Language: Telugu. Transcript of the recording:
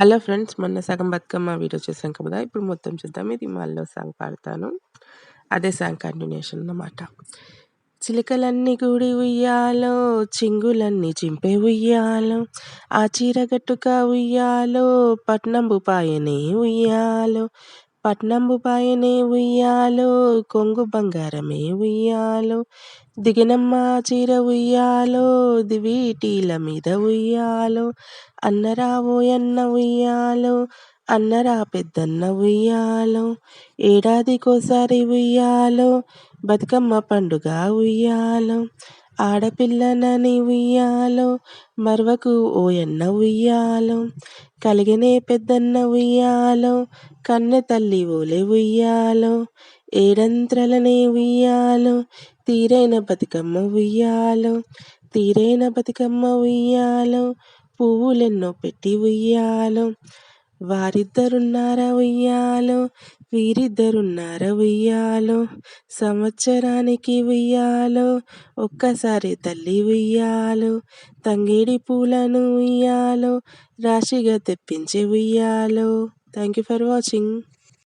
హలో ఫ్రెండ్స్ మొన్న సగం బతుకమ్మ వీడియో చూసాం కదా ఇప్పుడు మొత్తం చూద్దాం. ఇది మళ్ళీ సాంగ్ పాడతాను. అదే సాంగ్ కంటిన్యూషన్ అన్నమాట. చిలకలన్నీ గుడి ఉయ్యాలో చింగులన్నీ చింపే ఉయ్యాలో ఆ చీరగట్టుక ఉయ్యాలో పట్నంబు పాయనే ఉయ్యాలో పట్నంబు పాయనే ఉయ్యాలో కొంగు బంగారమే ఉయ్యాలో దిగినమ్మ చీర ఉయ్యాలో దివీటీల మీద ఉయ్యాలో అన్నరా ఓయన్న ఉయ్యాలో అన్నరా పెద్దన్న ఉయ్యాలో ఏడాదికోసారి ఉయ్యాలో బతుకమ్మ పండుగ ఉయ్యాలో ఆడపిల్లనని ఉయ్యాలో మరవకు ఓయన్న ఉయ్యాలో కలిగినే పెద్దన్న ఉయ్యాలో కన్నె తల్లి ఓలే ఉయ్యాలో ఏడంత్రలనే ఉయ్యాలో తీరైన బతుకమ్మ ఉయ్యాలో తీరైన బతుకమ్మ ఉయ్యాలో పువ్వులెన్నో పెట్టి ఉయ్యాలో వారిద్దరున్నారా ఉయ్యాలో? వీరిద్దరున్నారా ఉయ్యాలో? సంవత్సరానికి ఉయ్యాలో? ఒక్కసారి తల్లి ఉయ్యాలో? తంగేడి పూలను ఉయ్యాలో? రాశిగా తెప్పించి ఉయ్యాలో? Thank you for watching